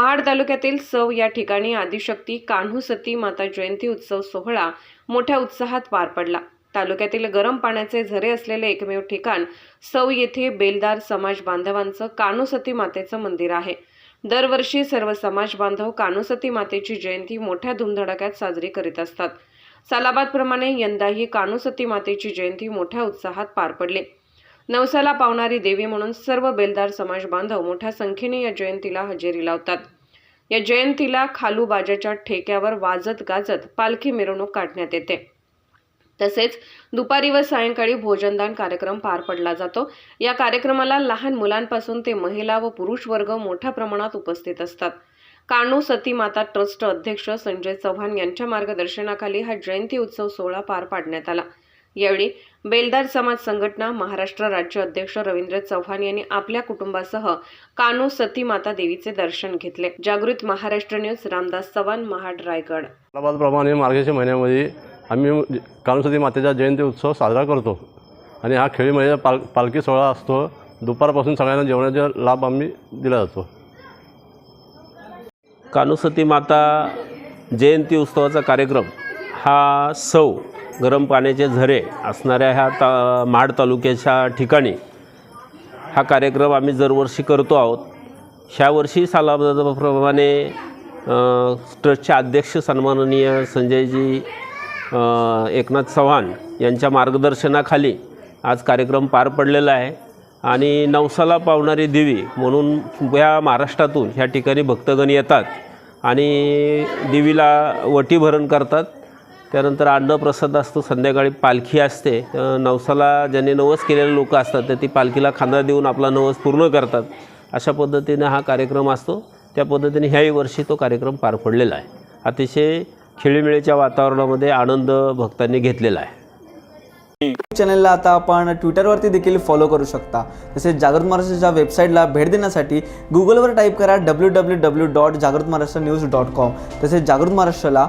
महाड तालुक्यातील सव या ठिकाणी आदिशक्ती कान्हूसती माता जयंती उत्सव सोहळा मोठ्या उत्साहात पार पडला. तालुक्यातील गरम पाण्याचे झरे असलेले एकमेव ठिकाण सौ येथे बेलदार समाज बांधवांचं कान्हूसती मातेचं मंदिर आहे. दरवर्षी सर्व समाज बांधव कानुसती मातेची जयंती मोठ्या धुमधडाक्यात साजरी करीत असतात. सालाबादप्रमाणे यंदाही कानुसती मातेची जयंती मोठ्या उत्साहात पार पडली. नवसाला पावणारी देवी म्हणून सर्व बेलदार समाज बांधव मोठ्या संख्येने या जयंतीला हजेरी लावतात. या जयंतीला खालू बाजाच्या ठेक्यावर वाजत गाजत पालखी मिरवणूक काढण्यात येते. तसेच दुपारी व सायंकाळी भोजनदान कार्यक्रम पार पडला जातो. या कार्यक्रमाला लहान मुलांपासून ते महिला व पुरुष वर्ग मोठ्या प्रमाणात उपस्थित असतात. कानू सती माता ट्रस्ट अध्यक्ष संजय चव्हाण यांच्या मार्गदर्शनाखाली हा जयंती उत्सव सोहळा पार पाडण्यात आला. यावेळी बेलदार समाज संघटना महाराष्ट्र राज्य अध्यक्ष रवींद्र चव्हाण यांनी आपल्या कुटुंबासह कानू सती माता देवीचे दर्शन घेतले. जागृत महाराष्ट्र न्यूज रामदास चव्हाण महाड रायगड. प्रमाणे मार्गशीर्ष महिन्यामध्ये आम्ही कानुसती मातेचा जयंती उत्सव साजरा करतो. आणि हा खेळी महिन्याचा पाल पालखी सोहळा असतो. दुपारपासून सगळ्यांना जेवणाचा लाभ आम्ही दिला जातो. कानुसती माता जयंती उत्सवाचा कार्यक्रम हा सौ गरम पाण्याचे झरे असणाऱ्या ह्या ता माड तालुक्याच्या ठिकाणी हा कार्यक्रम आम्ही दरवर्षी करतो आहोत. ह्या वर्षी सालाप्रमाणे ट्रस्टचे अध्यक्ष सन्माननीय संजयजी एकनाथ चव्हाण यांच्या मार्गदर्शनाखाली आज कार्यक्रम पार पडलेला आहे. आणि नवसाला पावणारी देवी म्हणून ह्या महाराष्ट्रातून ह्या ठिकाणी भक्तगण येतात आणि देवीला वटीभरण करतात. त्यानंतर अन्नप्रसाद असतो संध्याकाळी पालखी असते. नवसाला ज्यांनी नवस केलेले लोक असतात तर ती पालखीला खांदा देऊन आपला नवस पूर्ण करतात. अशा पद्धतीने हा कार्यक्रम असतो. त्या पद्धतीने ह्याही वर्षी तो कार्यक्रम पार पडलेला आहे. अतिशय खेळीमेळीच्या वातावरणामध्ये आनंद भक्तांनी घेतलेला आहे. चॅनलला आता आपण ट्विटरवरती देखील फॉलो करू शकता. तसेच जागृत महाराष्ट्राच्या वेबसाईटला भेट देण्यासाठी गुगलवर टाईप करा डब्ल्यू डब्ल्यू डब्ल्यू डॉट जागृत महाराष्ट्र न्यूज डॉट कॉम तसेच जागृत महाराष्ट्राला